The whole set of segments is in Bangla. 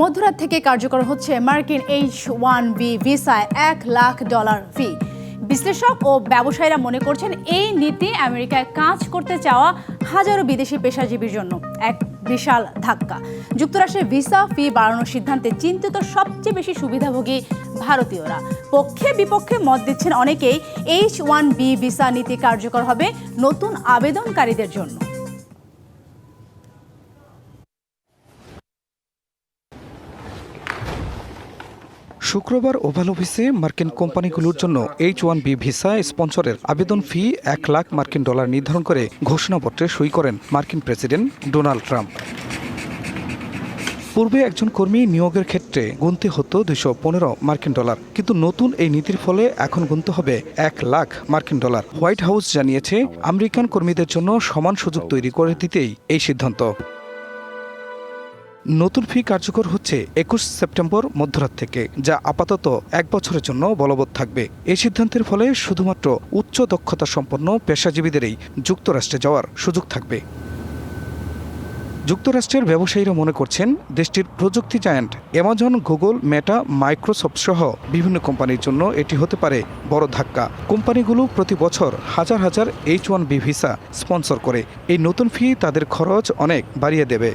মধ্যরাত থেকে কার্যকর হচ্ছে মার্কিন এইচ ওয়ান বি ভিসায় এক লাখ ডলার ফি। বিশ্লেষক ও ব্যবসায়ীরা মনে করছেন এই নীতি আমেরিকায় কাজ করতে চাওয়া হাজারো বিদেশি পেশাজীবীর জন্য এক বিশাল ধাক্কা। যুক্তরাষ্ট্রের ভিসা ফি বাড়ানোর সিদ্ধান্তে চিন্তিত সবচেয়ে বেশি সুবিধাভোগী ভারতীয়রা। পক্ষে বিপক্ষে মত দিচ্ছেন অনেকেই এইচ ওয়ান বি ভিসা নীতি কার্যকর হবে নতুন আবেদনকারীদের জন্য। শুক্রবার ওভাল অফিসে মার্কিন কোম্পানিগুলোর জন্য এইচ ওয়ান বি ভিসা স্পন্সরের আবেদন ফি এক লাখ মার্কিন ডলার নির্ধারণ করে ঘোষণাপত্রে সই করেন মার্কিন প্রেসিডেন্ট ডোনাল্ড ট্রাম্প। পূর্বে একজন কর্মী নিয়োগের ক্ষেত্রে গুনতে হতো দুইশো পনেরো মার্কিন ডলার, কিন্তু নতুন এই নীতির ফলে এখন গুনতে হবে এক লাখ মার্কিন ডলার। হোয়াইট হাউস জানিয়েছে, আমেরিকান কর্মীদের জন্য সমান সুযোগ তৈরি করে দিতেই এই সিদ্ধান্ত। নতুন ফি কার্যকর হচ্ছে একুশ সেপ্টেম্বর মধ্যরাত থেকে, যা আপাতত এক বছরের জন্য বলবৎ থাকবে। এই সিদ্ধান্তের ফলে শুধুমাত্র উচ্চ দক্ষতা সম্পন্ন পেশাজীবীদেরই যুক্তরাষ্ট্রে যাওয়ার সুযোগ থাকবে। যুক্তরাষ্ট্রের ব্যবসায়ীরা মনে করছেন, দেশটির প্রযুক্তি giant Amazon, Google, Meta, Microsoft সহ বিভিন্ন কোম্পানির জন্য এটি হতে পারে বড় ধাক্কা। কোম্পানিগুলো প্রতি বছর হাজার হাজার H one B visa sponsor করে। এই নতুন ফি তাদের খরচ অনেক বাড়িয়ে দেবে।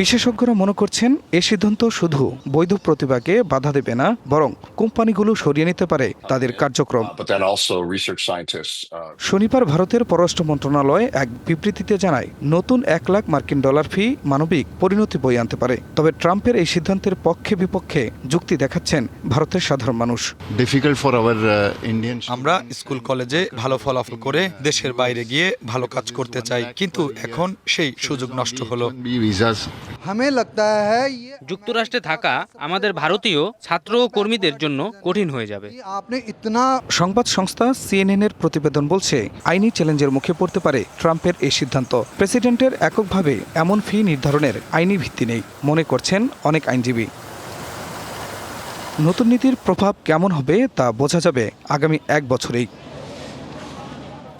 বিশেষজ্ঞরা মনে করছেন এ সিদ্ধান্ত শুধু বৈধ প্রতিভাকে বাধা দেবে না বরং কোম্পানিগুলো সরিয়ে নিতে পারে তাদের কার্যক্রম। Uh, শনিবার ভারতের পররাষ্ট্র মন্ত্রণালয় এক বিবৃতিতে জানায় নতুন এক লাখ মার্কিন ডলার ফি মানবিক পরিণতি বই আনতে পারে। তবে ট্রাম্পের এই সিদ্ধান্তের পক্ষে বিপক্ষে যুক্তি দেখাচ্ছেন ভারতের সাধারণ মানুষ। Uh, আমরা স্কুল কলেজে ভালো ফলাফল করে দেশের বাইরে গিয়ে ভালো কাজ করতে চাই কিন্তু এখন সেই সুযোগ নষ্ট হলো। যুক্তরাষ্ট্রে থাকা আমাদের ভারতীয় ছাত্র ও কর্মীদের জন্য কঠিন হয়ে যাবে। সংবাদ সংস্থা সিএনএনের প্রতিবেদন বলছে আইনি চ্যালেঞ্জের মুখে পড়তে পারে ট্রাম্পের এই সিদ্ধান্ত। প্রেসিডেন্টের এককভাবে এমন ফি নির্ধারণের আইনি ভিত্তি নেই মনে করছেন অনেক আইনজীবী। নতুন নীতির প্রভাব কেমন হবে তা বোঝা যাবে আগামী এক বছরেই।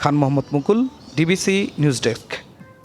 Khan Mohammad Mukul DBC news desk